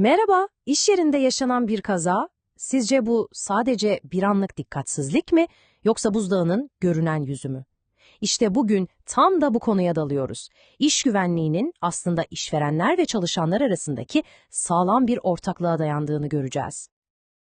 Merhaba, iş yerinde yaşanan bir kaza. Sizce bu sadece bir anlık dikkatsizlik mi yoksa buzdağının görünen yüzü mü? İşte bugün tam da bu konuya dalıyoruz. İş güvenliğinin aslında işverenler ve çalışanlar arasındaki sağlam bir ortaklığa dayandığını göreceğiz.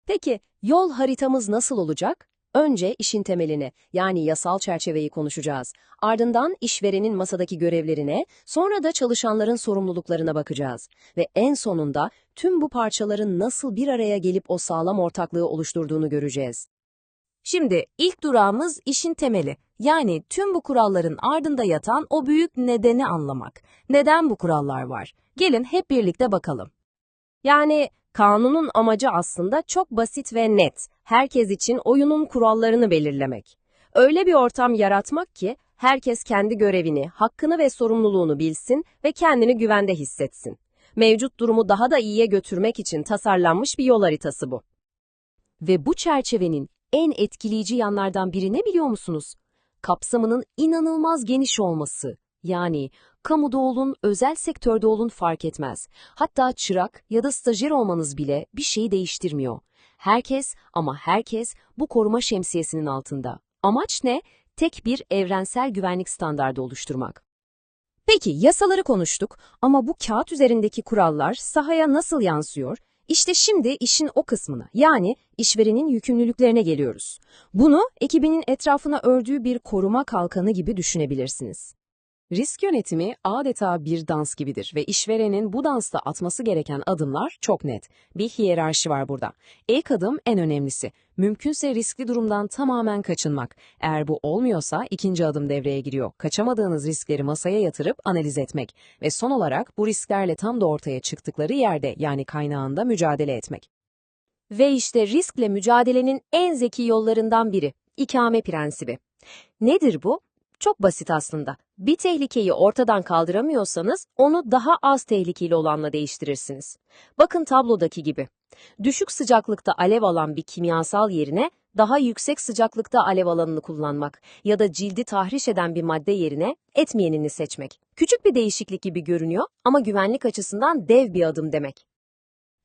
Peki yol haritamız nasıl olacak? Önce işin temeline yani yasal çerçeveyi konuşacağız. Ardından işverenin masadaki görevlerine, sonra da çalışanların sorumluluklarına bakacağız. Ve en sonunda tüm bu parçaların nasıl bir araya gelip o sağlam ortaklığı oluşturduğunu göreceğiz. Şimdi ilk durağımız işin temeli. Yani tüm bu kuralların ardında yatan o büyük nedeni anlamak. Neden bu kurallar var? Gelin hep birlikte bakalım. Yani kanunun amacı aslında çok basit ve net. Herkes için oyunun kurallarını belirlemek. Öyle bir ortam yaratmak ki herkes kendi görevini, hakkını ve sorumluluğunu bilsin ve kendini güvende hissetsin. Mevcut durumu daha da iyiye götürmek için tasarlanmış bir yol haritası bu. Ve bu çerçevenin en etkileyici yanlardan biri ne biliyor musunuz? Kapsamının inanılmaz geniş olması. Yani kamuda olun, özel sektörde olun fark etmez. Hatta çırak ya da stajyer olmanız bile bir şeyi değiştirmiyor. Herkes ama herkes bu koruma şemsiyesinin altında. Amaç ne? Tek bir evrensel güvenlik standardı oluşturmak. Peki yasaları konuştuk ama bu kağıt üzerindeki kurallar sahaya nasıl yansıyor? İşte şimdi işin o kısmına yani işverenin yükümlülüklerine geliyoruz. Bunu ekibinin etrafına ördüğü bir koruma kalkanı gibi düşünebilirsiniz. Risk yönetimi adeta bir dans gibidir ve işverenin bu dansta atması gereken adımlar çok net. Bir hiyerarşi var burada. İlk adım en önemlisi. Mümkünse riskli durumdan tamamen kaçınmak. Eğer bu olmuyorsa ikinci adım devreye giriyor. Kaçamadığınız riskleri masaya yatırıp analiz etmek. Ve son olarak bu risklerle tam da ortaya çıktıkları yerde yani kaynağında mücadele etmek. Ve işte riskle mücadelenin en zeki yollarından biri. ikame prensibi. Nedir bu? Çok basit aslında. Bir tehlikeyi ortadan kaldıramıyorsanız onu daha az tehlikeli olanla değiştirirsiniz. Bakın tablodaki gibi. Düşük sıcaklıkta alev alan bir kimyasal yerine daha yüksek sıcaklıkta alev alanını kullanmak ya da cildi tahriş eden bir madde yerine etmeyenini seçmek. Küçük bir değişiklik gibi görünüyor ama güvenlik açısından dev bir adım demek.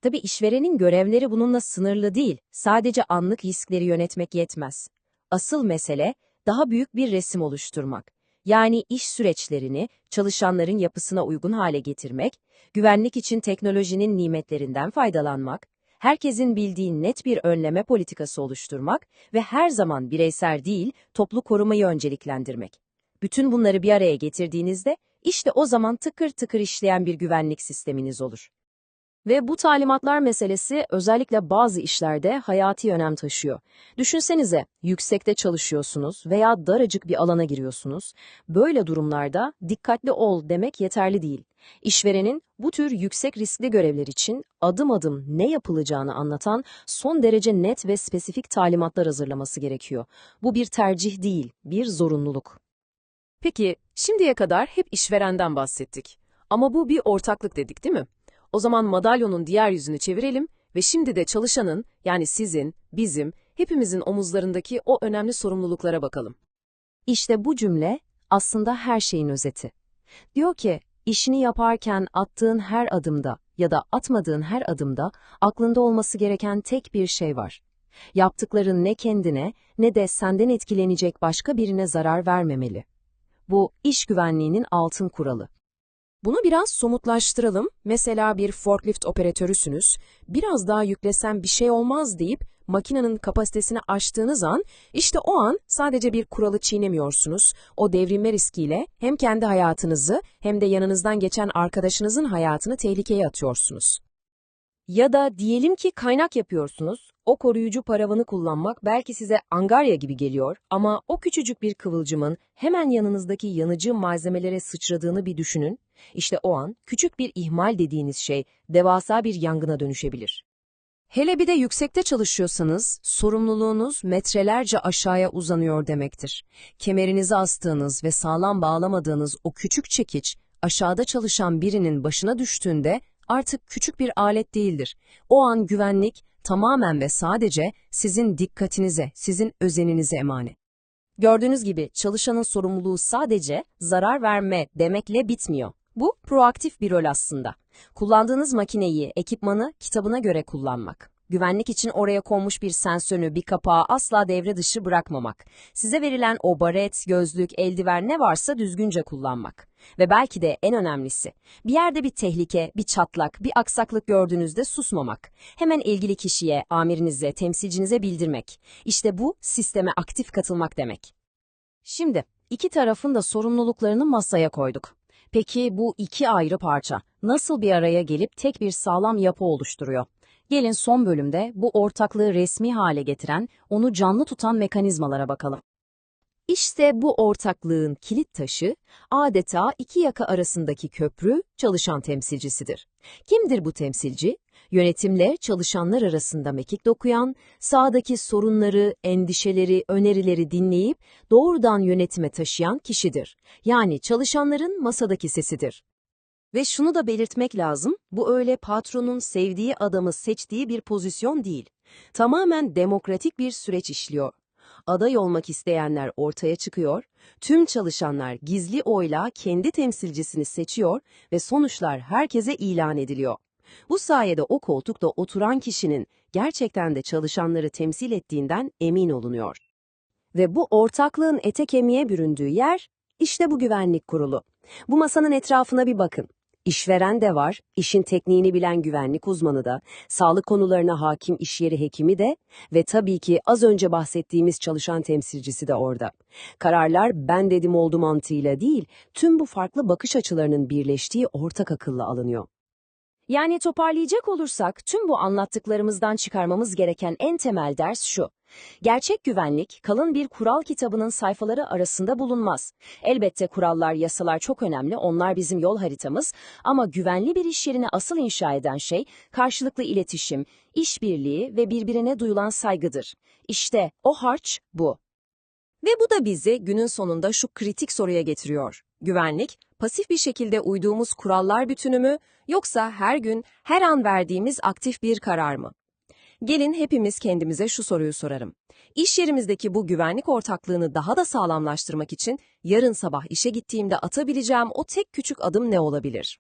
Tabii işverenin görevleri bununla sınırlı değil. Sadece anlık riskleri yönetmek yetmez. Asıl mesele daha büyük bir resim oluşturmak. Yani iş süreçlerini çalışanların yapısına uygun hale getirmek, güvenlik için teknolojinin nimetlerinden faydalanmak, herkesin bildiği net bir önleme politikası oluşturmak ve her zaman bireysel değil, toplu korumayı önceliklendirmek. Bütün bunları bir araya getirdiğinizde işte o zaman tıkır tıkır işleyen bir güvenlik sisteminiz olur. Ve bu talimatlar meselesi özellikle bazı işlerde hayati önem taşıyor. Düşünsenize, yüksekte çalışıyorsunuz veya daracık bir alana giriyorsunuz. Böyle durumlarda dikkatli ol demek yeterli değil. İşverenin bu tür yüksek riskli görevler için adım adım ne yapılacağını anlatan son derece net ve spesifik talimatlar hazırlaması gerekiyor. Bu bir tercih değil, bir zorunluluk. Peki, şimdiye kadar hep işverenden bahsettik. Ama bu bir ortaklık dedik değil mi? O zaman madalyonun diğer yüzünü çevirelim ve şimdi de çalışanın, yani sizin, bizim, hepimizin omuzlarındaki o önemli sorumluluklara bakalım. İşte bu cümle aslında her şeyin özeti. Diyor ki, işini yaparken attığın her adımda ya da atmadığın her adımda aklında olması gereken tek bir şey var. Yaptıkların ne kendine ne de senden etkilenecek başka birine zarar vermemeli. Bu iş güvenliğinin altın kuralı. Bunu biraz somutlaştıralım. Mesela bir forklift operatörüsünüz. Biraz daha yüklesem bir şey olmaz deyip makinenin kapasitesini aştığınız an, işte o an sadece bir kuralı çiğnemiyorsunuz. O devrilme riskiyle hem kendi hayatınızı hem de yanınızdan geçen arkadaşınızın hayatını tehlikeye atıyorsunuz. Ya da diyelim ki kaynak yapıyorsunuz. O koruyucu paravanı kullanmak belki size angarya gibi geliyor ama o küçücük bir kıvılcımın hemen yanınızdaki yanıcı malzemelere sıçradığını bir düşünün. İşte o an küçük bir ihmal dediğiniz şey devasa bir yangına dönüşebilir. Hele bir de yüksekte çalışıyorsanız sorumluluğunuz metrelerce aşağıya uzanıyor demektir. Kemerinizi astığınız ve sağlam bağlamadığınız o küçük çekiç aşağıda çalışan birinin başına düştüğünde artık küçük bir alet değildir. O an güvenlik tamamen ve sadece sizin dikkatinize, sizin özeninize emanet. Gördüğünüz gibi çalışanın sorumluluğu sadece zarar verme demekle bitmiyor. Bu proaktif bir rol aslında. Kullandığınız makineyi, ekipmanı kitabına göre kullanmak. Güvenlik için oraya konmuş bir sensörü, bir kapağı asla devre dışı bırakmamak. Size verilen o baret, gözlük, eldiven ne varsa düzgünce kullanmak. Ve belki de en önemlisi, bir yerde bir tehlike, bir çatlak, bir aksaklık gördüğünüzde susmamak. Hemen ilgili kişiye, amirinize, temsilcinize bildirmek. İşte bu sisteme aktif katılmak demek. Şimdi iki tarafın da sorumluluklarını masaya koyduk. Peki bu iki ayrı parça nasıl bir araya gelip tek bir sağlam yapı oluşturuyor? Gelin son bölümde bu ortaklığı resmi hale getiren, onu canlı tutan mekanizmalara bakalım. İşte bu ortaklığın kilit taşı, adeta iki yaka arasındaki köprü, çalışan temsilcisidir. Kimdir bu temsilci? Yönetimle çalışanlar arasında mekik dokuyan, sahadaki sorunları, endişeleri, önerileri dinleyip doğrudan yönetime taşıyan kişidir. Yani çalışanların masadaki sesidir. Ve şunu da belirtmek lazım, bu öyle patronun sevdiği adamı seçtiği bir pozisyon değil. Tamamen demokratik bir süreç işliyor. Aday olmak isteyenler ortaya çıkıyor, tüm çalışanlar gizli oyla kendi temsilcisini seçiyor ve sonuçlar herkese ilan ediliyor. Bu sayede o koltukta oturan kişinin gerçekten de çalışanları temsil ettiğinden emin olunuyor. Ve bu ortaklığın ete kemiğe büründüğü yer, işte bu güvenlik kurulu. Bu masanın etrafına bir bakın. İşveren de var, işin tekniğini bilen güvenlik uzmanı da, sağlık konularına hakim iş yeri hekimi de ve tabii ki az önce bahsettiğimiz çalışan temsilcisi de orada. Kararlar ben dedim oldu mantığıyla değil, tüm bu farklı bakış açılarının birleştiği ortak akılla alınıyor. Yani toparlayacak olursak tüm bu anlattıklarımızdan çıkarmamız gereken en temel ders şu. Gerçek güvenlik kalın bir kural kitabının sayfaları arasında bulunmaz. Elbette kurallar, yasalar çok önemli, onlar bizim yol haritamız ama güvenli bir iş yerini asıl inşa eden şey karşılıklı iletişim, işbirliği ve birbirine duyulan saygıdır. İşte o harç bu. Ve bu da bizi günün sonunda şu kritik soruya getiriyor. Güvenlik, pasif bir şekilde uyduğumuz kurallar bütünü mü, yoksa her gün, her an verdiğimiz aktif bir karar mı? Gelin hepimiz kendimize şu soruyu sorarım. İş yerimizdeki bu güvenlik ortaklığını daha da sağlamlaştırmak için yarın sabah işe gittiğimde atabileceğim o tek küçük adım ne olabilir?